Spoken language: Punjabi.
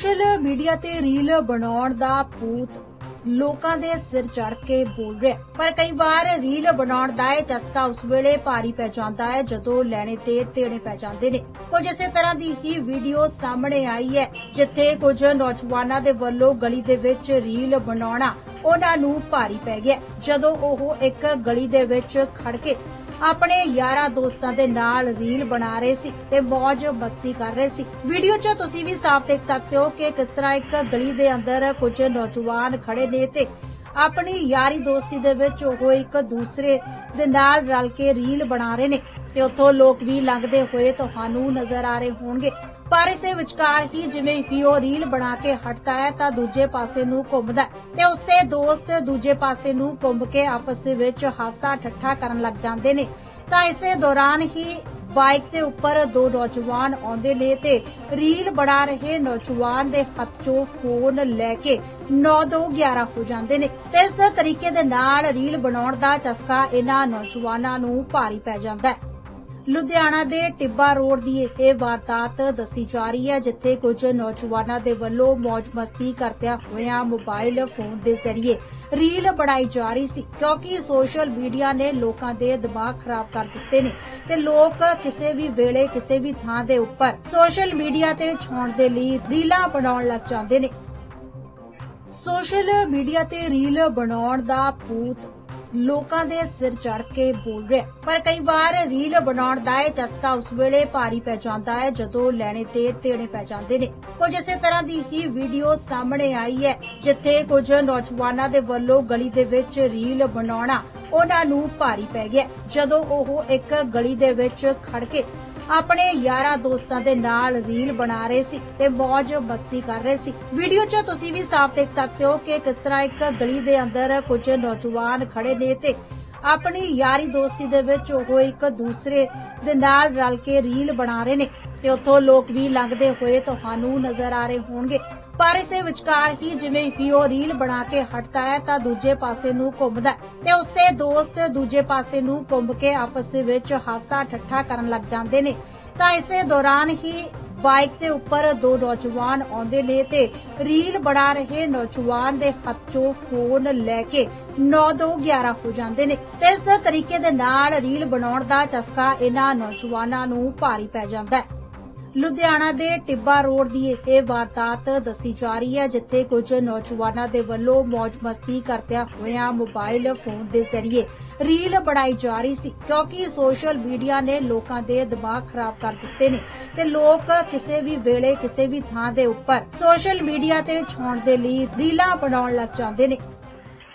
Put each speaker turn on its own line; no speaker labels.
ਸੋਸ਼ਲ ਮੀਡੀਆ ਤੇ ਰੀਲ ਬਣਾਉਣ ਦਾ ਭੂਤ ਲੋਕਾਂ ਦੇ ਸਿਰ ਚੜ ਕੇ ਬੋਲ ਰਿਹਾ ਪਰ ਕਈ ਵਾਰ ਰੀਲ ਬਣਾਉਣ ਦਾ ਇਹ ਚਸਕਾ ਉਸ ਵੇਲੇ ਭਾਰੀ ਪੈ ਜਾਂਦਾ ਹੈ, ਜਦੋਂ ਲੈਣੇ ਤੇ ਤੇੜੇ ਪੈ ਜਾਂਦੇ ਨੇ। ਕੁਝ ਇਸੇ ਤਰ੍ਹਾਂ ਦੀ ਹੀ ਵੀਡੀਓ ਸਾਹਮਣੇ ਆਈ ਹੈ, ਜਿੱਥੇ ਕੁਝ ਨੌਜਵਾਨਾਂ ਦੇ ਵੱਲੋਂ ਗਲੀ ਦੇ ਵਿੱਚ ਰੀਲ ਬਣਾਉਣਾ ਉਹਨਾਂ ਨੂੰ ਭਾਰੀ ਪੈ ਗਿਆ। ਜਦੋਂ ਉਹ ਇੱਕ ਗਲੀ ਦੇ ਵਿੱਚ ਖੜ ਕੇ ਆਪਣੇ ਯਾਰਾਂ ਦੋਸਤਾਂ ਦੇ ਨਾਲ ਰੀਲ ਬਣਾ ਰਹੇ ਸੀ ਤੇ ਮौज ਮਸਤੀ ਕਰ ਰਹੇ ਸੀ। ਵੀਡੀਓ 'ਚ ਤੁਸੀਂ ਵੀ ਸਾਫ਼ ਦੇਖ ਸਕਦੇ ਹੋ ਕਿ ਕਿਸ ਤਰ੍ਹਾਂ ਇੱਕ ਗਲੀ ਦੇ ਅੰਦਰ ਕੁਝ ਨੌਜਵਾਨ ਖੜੇ ਨੇ ਤੇ ਆਪਣੀ ਯਾਰੀ ਦੋਸਤੀ ਦੇ ਵਿੱਚ ਉਹ ਇੱਕ ਦੂਸਰੇ ਦੇ ਨਾਲ ਰਲ ਕੇ ਰੀਲ ਬਣਾ ਰਹੇ ਨੇ। ਤੇ ਉੱਥੋਂ ਲੋਕ ਵੀ ਲੰਘਦੇ ਹੋਏ ਤੁਹਾਨੂੰ ਨਜ਼ਰ ਆ ਰਹੇ ਹੋਣਗੇ। ਪਰ ਇਸੇ ਵਿਚਕਾਰ ਹੀ ਜਿਵੇਂ ਹੀ ਉਹ ਰੀਲ ਬਣਾ ਕੇ ਹਟਦਾ ਹੈ, ਤਾਂ ਦੂਜੇ ਪਾਸੇ ਨੂੰ ਘੁੰਮਦਾ ਤੇ ਉਸਦੇ ਦੋਸਤ ਦੂਜੇ ਪਾਸੇ ਨੂੰ ਘੁੰਮ ਕੇ ਆਪਸ ਦੇ ਵਿੱਚ ਹਾਸਾ ਠੱਠਾ ਕਰਨ ਲੱਗ ਜਾਂਦੇ ਨੇ। ਤਾਂ ਇਸੇ ਦੌਰਾਨ ਹੀ ਬਾਈਕ ਦੇ ਉੱਪਰ ਦੋ ਨੌਜਵਾਨ ਆਉਂਦੇ ਨੇ ਤੇ ਰੀਲ ਬਣਾ ਰਹੇ ਨੌਜਵਾਨ ਦੇ ਹੱਥ 'ਚੋਂ ਫੋਨ ਲੈ ਕੇ 9-2-11 ਹੋ ਜਾਂਦੇ ਨੇ। ਤੇ ਇਸ ਤਰੀਕੇ ਦੇ ਨਾਲ ਰੀਲ ਬਣਾਉਣ ਦਾ ਚਸਕਾ ਇਹਨਾਂ ਨੌਜਵਾਨਾਂ ਨੂੰ ਭਾਰੀ ਪੈ ਜਾਂਦਾ ਹੈ। ਲੁਧਿਆਣਾ ਦੇ ਟਿੱਬਾ ਰੋਡ ਦੀ ਇਹ ਵਾਰਦਾਤ ਦੱਸੀ ਜਾ ਰਹੀ ਹੈ, ਜਿੱਥੇ ਕੁਝ ਨੌਜਵਾਨਾਂ ਦੇ ਵੱਲੋਂ ਮौज ਮਸਤੀ ਕਰਦਿਆਂ ਹੋਇਆਂ ਮੋਬਾਈਲ ਫੋਨ ਦੇ ਜ਼ਰੀਏ ਰੀਲ ਬਣਾਈ ਜਾ ਰਹੀ ਸੀ। ਕਿਉਂਕਿ ਸੋਸ਼ਲ ਮੀਡੀਆ ਨੇ ਲੋਕਾਂ ਦੇ ਦਿਮਾਗ ਖਰਾਬ ਕਰ ਦਿੱਤੇ ਨੇ ਤੇ ਲੋਕ ਕਿਸੇ ਵੀ ਵੇਲੇ ਕਿਸੇ ਵੀ ਥਾਂ ਦੇ ਉੱਪਰ ਸੋਸ਼ਲ ਮੀਡੀਆ ਤੇ ਛਾਉਣ ਦੇ ਲਈ ਰੀਲਾਂ ਬਣਾਉਣ ਲੱਗ ਜਾਂਦੇ ਨੇ। ਸੋਸ਼ਲ ਮੀਡੀਆ ਤੇ ਰੀਲ ਬਣਾਉਣ ਦਾ ਭੂਤ ਲੋਕਾਂ ਦੇ ਸਿਰ ਚੜ ਕੇ ਬੋਲ ਰਿਹਾ ਪਰ ਕਈ ਵਾਰ ਰੀਲ ਬਣਾਉਣ ਦਾ ਇਹ ਚਸਕਾ ਉਸ ਵੇਲੇ ਭਾਰੀ ਪੈ ਜਾਂਦਾ ਹੈ, ਜਦੋਂ ਲੈਣੇ ਤੇ ਤੇੜੇ ਪੈ ਜਾਂਦੇ ਨੇ। ਕੁਝ ਇਸੇ ਤਰ੍ਹਾਂ ਦੀ ਹੀ ਵੀਡੀਓ ਸਾਹਮਣੇ ਆਈ ਹੈ, ਜਿੱਥੇ ਕੁਝ ਨੌਜਵਾਨਾਂ ਦੇ ਵੱਲੋਂ ਗਲੀ ਦੇ ਵਿੱਚ ਰੀਲ ਬਣਾਉਣਾ ਉਹਨਾਂ ਨੂੰ ਭਾਰੀ ਪੈ ਗਿਆ ਜਦੋਂ ਉਹ ਇੱਕ ਗਲੀ ਦੇ ਵਿੱਚ ਖੜ ਕੇ ਆਪਣੇ ਯਾਰਾਂ ਦੋਸਤਾਂ ਦੇ ਨਾਲ ਰੀਲ ਬਣਾ ਰਹੇ ਸੀ ਤੇ ਮौज ਮਸਤੀ ਕਰ ਰਹੇ ਸੀ। ਵੀਡੀਓ 'ਚ ਤੁਸੀਂ ਵੀ ਸਾਫ਼ ਦੇਖ ਸਕਦੇ ਹੋ ਕਿ ਕਿਸ ਤਰ੍ਹਾਂ ਇੱਕ ਗਲੀ ਦੇ ਅੰਦਰ ਕੁਝ ਨੌਜਵਾਨ ਖੜੇ ਨੇ ਤੇ ਆਪਣੀ ਯਾਰੀ ਦੋਸਤੀ ਦੇ ਵਿੱਚ ਉਹ ਇੱਕ ਦੂਸਰੇ ਦੇ ਨਾਲ ਰਲ ਕੇ ਰੀਲ ਬਣਾ ਰਹੇ ਨੇ। ਤੇ ਉੱਥੋਂ ਲੋਕ ਵੀ ਲੰਘਦੇ ਹੋਏ ਤੁਹਾਨੂੰ ਨਜ਼ਰ ਆ ਰਹੇ ਹੋਣਗੇ। ਪਰ ਇਸੇ ਵਿਚਕਾਰ ਹੀ ਜਿਵੇਂ ਹੀ ਉਹ ਰੀਲ ਬਣਾ ਕੇ ਹਟਦਾ ਹੈ ਤਾਂ ਦੂਜੇ ਪਾਸੇ ਨੂੰ ਘੁੰਮਦਾ ਤੇ ਉਸਦੇ ਦੋਸਤ ਦੂਜੇ ਪਾਸੇ ਨੂੰ ਘੁੰਮ ਕੇ ਆਪਸ ਦੇ ਵਿੱਚ ਹਾਸਾ ਠੱਠਾ ਕਰਨ ਲੱਗ ਜਾਂਦੇ ਨੇ। ਤਾਂ ਇਸੇ ਦੌਰਾਨ ਹੀ ਬਾਈਕ ਦੇ ਉੱਪਰ ਦੋ ਨੌਜਵਾਨ ਆਉਂਦੇ ਨੇ ਤੇ ਰੀਲ ਬਣਾ ਰਹੇ ਨੌਜਵਾਨ ਦੇ ਹੱਥ 'ਚੋਂ ਫੋਨ ਲੈ ਕੇ 9-2-11 ਹੋ ਜਾਂਦੇ ਨੇ। ਤੇ ਇਸ ਤਰੀਕੇ ਦੇ ਨਾਲ ਰੀਲ ਬਣਾਉਣ ਦਾ ਚਸਕਾ ਇਹਨਾਂ ਨੌਜਵਾਨਾਂ ਨੂੰ ਭਾਰੀ ਪੈ ਜਾਂਦਾ ਹੈ। ਲੁਧਿਆਣਾ ਦੇ ਟਿੱਬਾ ਰੋਡ ਦੀ ਇਹ ਵਾਰਦਾਤ ਦੱਸੀ ਜਾ ਰਹੀ ਹੈ, ਜਿੱਥੇ ਕੁਝ ਨੌਜਵਾਨਾਂ ਦੇ ਵੱਲੋਂ ਮौज ਮਸਤੀ ਕਰਦਿਆਂ ਹੋਇਆਂ ਮੋਬਾਈਲ ਫੋਨ ਦੇ ਜ਼ਰੀਏ ਰੀਲ ਬਣਾਈ ਜਾ ਰਹੀ ਸੀ। ਕਿਉਂਕਿ ਸੋਸ਼ਲ ਮੀਡੀਆ ਨੇ ਲੋਕਾਂ ਦੇ ਦਿਮਾਗ ਖਰਾਬ ਕਰ ਦਿੱਤੇ ਨੇ ਤੇ ਲੋਕ ਕਿਸੇ ਵੀ ਵੇਲੇ ਕਿਸੇ ਵੀ ਥਾਂ ਦੇ ਉੱਪਰ ਸੋਸ਼ਲ ਮੀਡੀਆ ਤੇ ਛਾਉਣ ਦੇ ਲਈ ਰੀਲਾਂ ਬਣਾਉਣ ਲੱਗ ਜਾਂਦੇ ਨੇ।